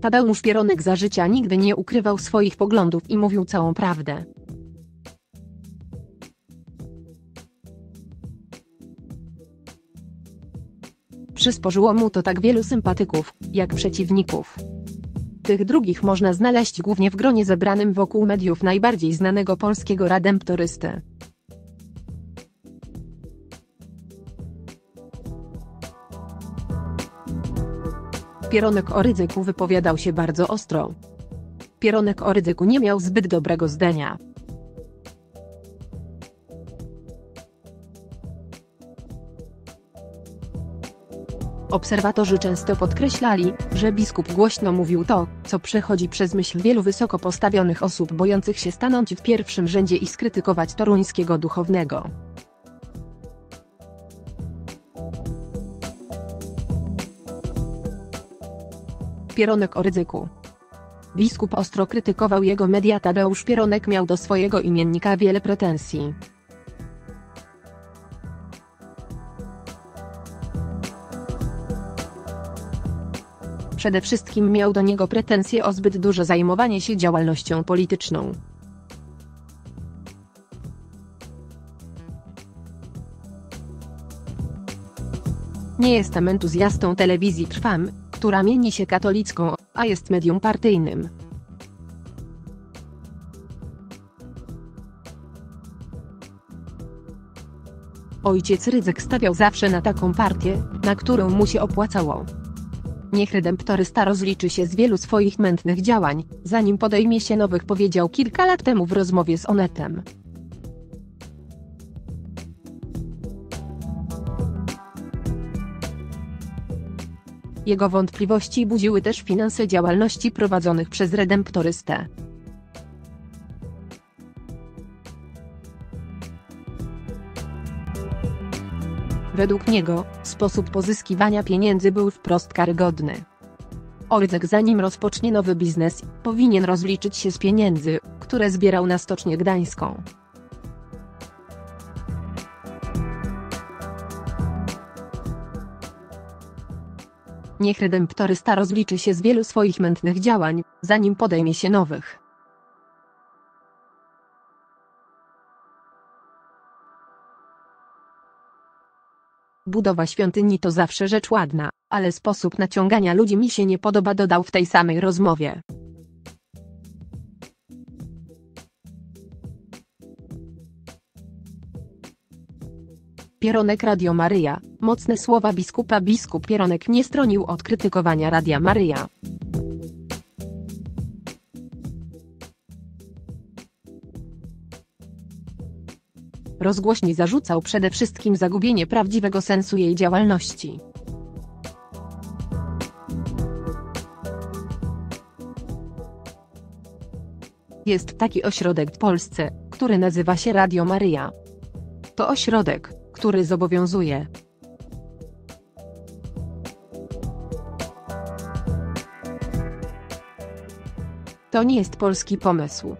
Tadeusz Pieronek za życia nigdy nie ukrywał swoich poglądów i mówił całą prawdę. Przysporzyło mu to tak wielu sympatyków, jak przeciwników. Tych drugich można znaleźć głównie w gronie zebranym wokół mediów najbardziej znanego polskiego redemptorysty. Pieronek o ryzyku wypowiadał się bardzo ostro. Pieronek o ryzyku nie miał zbyt dobrego zdania. Obserwatorzy często podkreślali, że biskup głośno mówił to, co przechodzi przez myśl wielu wysoko postawionych osób bojących się stanąć w pierwszym rzędzie i skrytykować toruńskiego duchownego. Pieronek o ryzyku. Biskup ostro krytykował jego media Tadeusz Pieronek miał do swojego imiennika wiele pretensji. Przede wszystkim miał do niego pretensje o zbyt duże zajmowanie się działalnością polityczną. Nie jestem entuzjastą telewizji Trwam, która mieni się katolicką, a jest medium partyjnym. Ojciec Rydzyk stawiał zawsze na taką partię, na którą mu się opłacało. Niech redemptorysta rozliczy się z wielu swoich mętnych działań, zanim podejmie się nowych powiedział kilka lat temu w rozmowie z Onetem. Jego wątpliwości budziły też finanse działalności prowadzonych przez redemptorystę. Według niego, sposób pozyskiwania pieniędzy był wprost karygodny. Orydzek zanim rozpocznie nowy biznes, powinien rozliczyć się z pieniędzy, które zbierał na Stocznię Gdańską. Niech redemptorysta rozliczy się z wielu swoich mętnych działań, zanim podejmie się nowych. Budowa świątyni to zawsze rzecz ładna, ale sposób naciągania ludzi mi się nie podoba dodał w tej samej rozmowie. Pieronek Radio Maryja, mocne słowa biskupa biskup Pieronek nie stronił od krytykowania Radia Maryja. Rozgłośni zarzucał przede wszystkim zagubienie prawdziwego sensu jej działalności. Jest taki ośrodek w Polsce, który nazywa się Radio Maryja. To ośrodek, który zobowiązuje. To nie jest polski pomysł.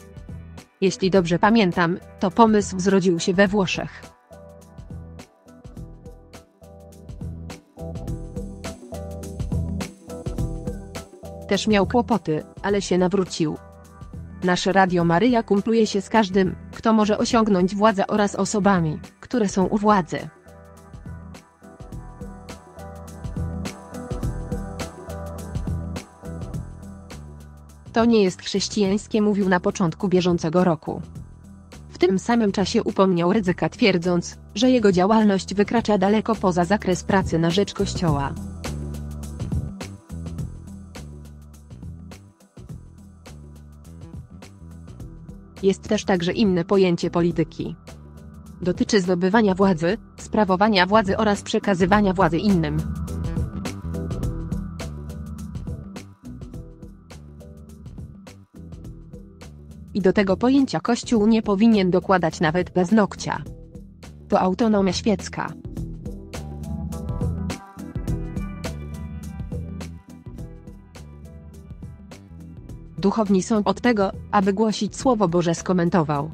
Jeśli dobrze pamiętam, to pomysł zrodził się we Włoszech. Też miał kłopoty, ale się nawrócił. Nasze Radio Maryja kumpluje się z każdym, kto może osiągnąć władzę oraz osobami, które są u władzy. To nie jest chrześcijańskie mówił na początku bieżącego roku. W tym samym czasie upomniał ryzyka twierdząc, że jego działalność wykracza daleko poza zakres pracy na rzecz Kościoła. Jest też także inne pojęcie polityki. Dotyczy zdobywania władzy, sprawowania władzy oraz przekazywania władzy innym. I do tego pojęcia Kościół nie powinien dokładać nawet paznokcia. To autonomia świecka. Duchowni są od tego, aby głosić Słowo Boże skomentował.